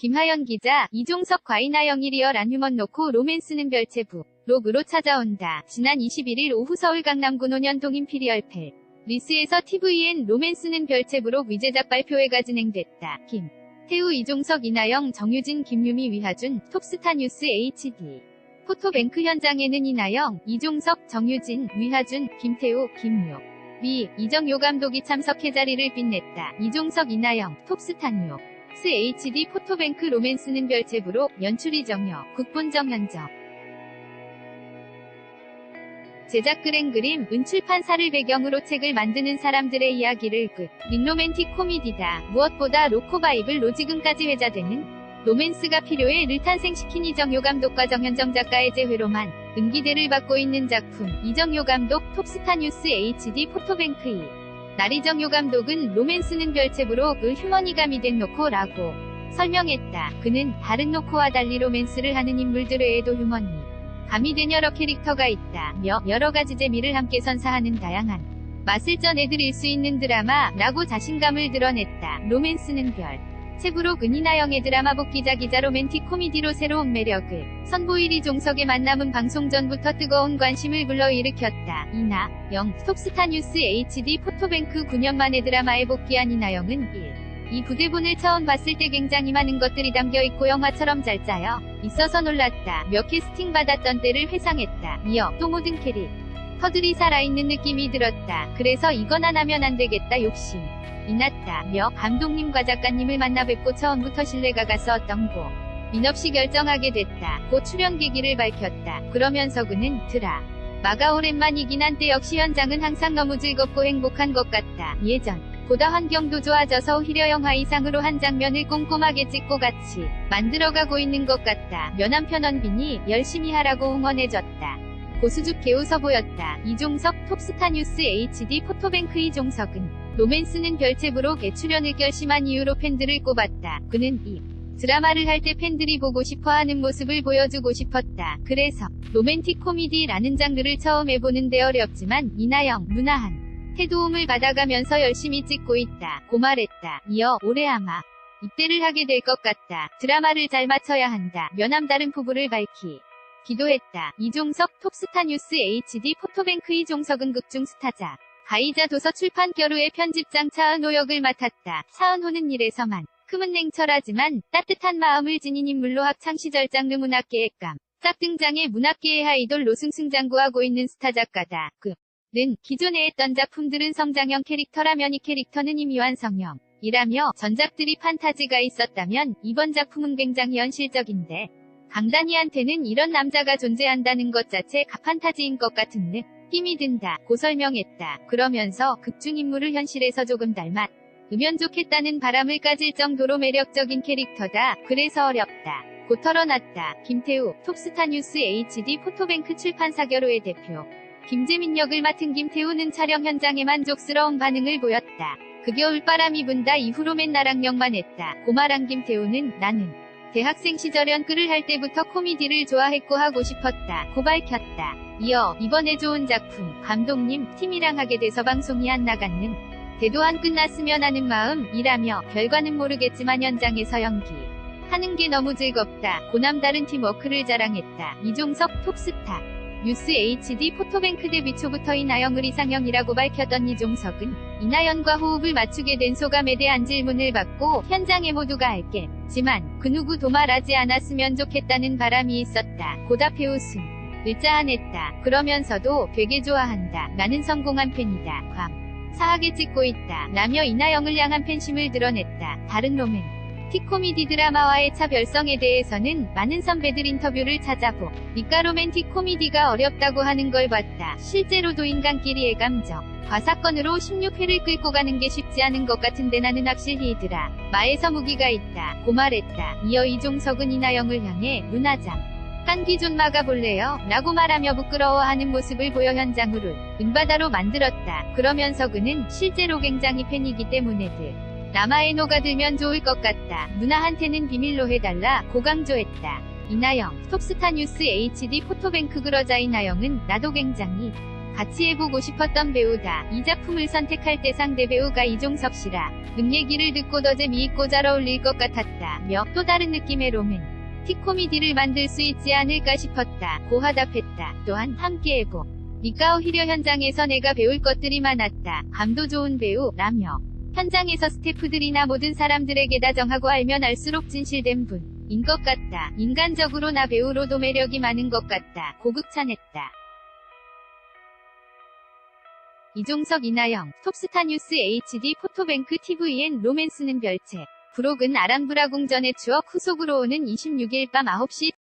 김하연 기자, 이종석 과이나영 이리얼한 휴먼 놓고 로맨스는 별채부. 록으로 찾아온다. 지난 21일 오후 서울 강남구 논현동 임피리얼 펠. 리스에서 TVN 로맨스는 별채부록 위제작 발표회가 진행됐다. 김. 태우 이종석 이나영 정유진 김유미 위하준 톱스타 뉴스 HD. 포토뱅크 현장에는 이나영, 이종석, 정유진, 위하준, 김태우, 김유. 미, 이정요 감독이 참석해 자리를 빛냈다. 이종석 이나영, 톱스타 뉴. 스 HD 포토뱅크 로맨스는 별채부로 연출 이정여, 극본 정현정. 제작 그랭 그림, 은출판사를 배경으로 책을 만드는 사람들의 이야기를 끝. 린로맨틱 코미디다. 무엇보다 로코바입을 로지금까지 회자되는 로맨스가 필요해 를 탄생시킨 이정효 감독과 정현정 작가의 재회로만 은기대를 받고 있는 작품 이정효 감독 톱스타 뉴스 HD 포토뱅크 2 나리정효 감독은 로맨스는 별채부로 그 휴머니감이 된 노코라고 설명했다. 그는 다른 노코와 달리 로맨스를 하는 인물들 외에도 휴머니 감이 된 여러 캐릭터가 있다며 여러 가지 재미를 함께 선사하는 다양한 맛을 전해드릴 수 있는 드라마라고 자신감을 드러냈다. 로맨스는 별 채부로 은이나영의 드라마 복기자 기자 로맨틱 코미디로 새로운 매력을 선보일 이 종석의 만남은 방송 전부터 뜨거운 관심을 불러일으켰다. 이나, 영, 톱스타 뉴스 HD 포토뱅크 9년 만에 드라마에 복귀한 이나영은 1. 이 부대본을 처음 봤을 때 굉장히 많은 것들이 담겨 있고 영화처럼 잘 짜여 있어서 놀랐다. 몇 캐스팅 받았던 때를 회상했다. 이어 또 모든 캐릭 터들이 살아있는 느낌이 들었다. 그래서 이건 안 하면 안 되겠다 욕심. 이났다 며 감독님과 작가님을 만나 뵙고 처음부터 신뢰가 갔었던 고 민없이 결정하게 됐다. 고 출연 계기를 밝혔다. 그러면서 그는 드라. 마가 오랜만이긴 한데 역시 현장은 항상 너무 즐겁고 행복한 것 같다. 예전 보다 환경도 좋아져서 오히려 영화 이상으로 한 장면을 꼼꼼하게 찍고 같이 만들어가고 있는 것 같다. 면 한편 원빈이 열심히 하라고 응원해줬다. 고수죽 개웃어 보였다. 이종석 톱스타 뉴스 HD 포토뱅크 이종석은 로맨스는 별채부로 개출연을 결심한 이유로 팬들을 꼽았다. 그는 이 드라마를 할 때 팬들이 보고 싶어하는 모습을 보여주고 싶었다. 그래서 로맨틱 코미디라는 장르를 처음 해보는데 어렵지만 이나영, 문아한 태도움을 받아가면서 열심히 찍고 있다. 고 말했다. 이어 올해 아마 입대를 하게 될 것 같다. 드라마를 잘 맞춰야 한다. 면함 다른 포부를 밝히 기도했다. 이종석 톱스타 뉴스 HD 포토뱅크 이종석은 극중 스타자. 가이자 도서 출판 겨루의 편집장 차은호 역을 맡았다. 차은호는 이래서만 큼은 냉철하지만 따뜻한 마음을 지닌 인물로 학창시절 장르 문학계의 감. 짝 등장해 문학계의 아이돌로 승승장구하고 있는 스타 작가다. 그. 는 기존에 했던 작품들은 성장형 캐릭터라면 이 캐릭터는 이미 완성형. 이라며 전작들이 판타지가 있었다면 이번 작품은 굉장히 현실적인데 강다니한테는 이런 남자가 존재한다는 것 자체 가판타지인 것 같은 느낌이 든다. 고 설명했다. 그러면서 극중 인물을 현실에서 조금 닮았. 으면 좋겠다는 바람을 까질 정도로 매력적인 캐릭터다. 그래서 어렵다. 고 털어놨다. 김태우, 톱스타 뉴스 HD 포토뱅크 출판 사 결호의 대표. 김재민 역을 맡은 김태우는 촬영 현장에 만족스러운 반응을 보였다. 그 겨울 바람이 분다 이후로 맨날 악령만 했다. 고말한 김태우는 나는 대학생 시절 연극을 할 때부터 코미디를 좋아했고 하고 싶었다. 고 밝혔다. 이어 이번에 좋은 작품 감독님 팀이랑 하게 돼서 방송이 안 나갔는 대도 안 끝났으면 하는 마음이라며 결과는 모르겠지만 현장에서 연기 하는 게 너무 즐겁다. 고남다른 팀워크를 자랑했다. 이종석 톱스타 뉴스 HD 포토뱅크 데뷔 초부터 이나영을 이상형이라고 밝혔던 이종석은 이나연과 호흡을 맞추게 된 소감에 대한 질문을 받고 현장에 모두가 알겠지만 그 누구 도 말하지 않았으면 좋겠다는 바람이 있었다. 고답해 웃음. 을자안했다. 그러면서도 되게 좋아한다. 나는 성공한 팬이다. 괌. 사하게 찍고 있다. 라며 이나영을 향한 팬심을 드러냈다. 다른 로맨. 티코미디 드라마와의 차별성에 대해서는 많은 선배들 인터뷰를 찾아보 니까 로맨틱 코미디가 어렵다고 하는 걸 봤다. 실제로도 인간끼리의 감정, 과사건으로 16회를 끌고 가는 게 쉽지 않은 것 같은데 나는 확실히 이들아. 마에서 무기가 있다. 고 말했다. 이어 이종석은 이나영을 향해 문화장. 딴기 좀 막아볼래요? 라고 말하며 부끄러워하는 모습을 보여 현장으로 은바다로 만들었다. 그러면서 그는 실제로 굉장히 팬이기 때문에 들. 라마에 녹아들면 좋을 것 같다. 누나한테는 비밀로 해달라. 고강조했다. 이나영, 톱스타 뉴스 HD 포토뱅크 그러자 이나영은 나도 굉장히 같이 해보고 싶었던 배우다. 이 작품을 선택할 때 상대 배우가 이종석 씨라. 문 얘기를 듣고 더 재미있고 잘 어울릴 것 같았다. 며 또 다른 느낌의 로맨 틱 코미디를 만들 수 있지 않을까 싶었다. 고 화답했다. 또한 함께 해보. 니까 오 히려 현장에서 내가 배울 것들이 많았다. 감도 좋은 배우, 라며. 현장에서 스태프들이나 모든 사람들에게 다정하고 알면 알수록 진실된 분 인 것 같다. 인간적으로 나 배우로도 매력이 많은 것 같다. 고극찬했다. 이종석 이나영, 톱스타 뉴스 HD 포토뱅크 TVN 로맨스는 별채. 브록은 아람브라 궁전의 추억 후속으로 오는 26일 밤 9시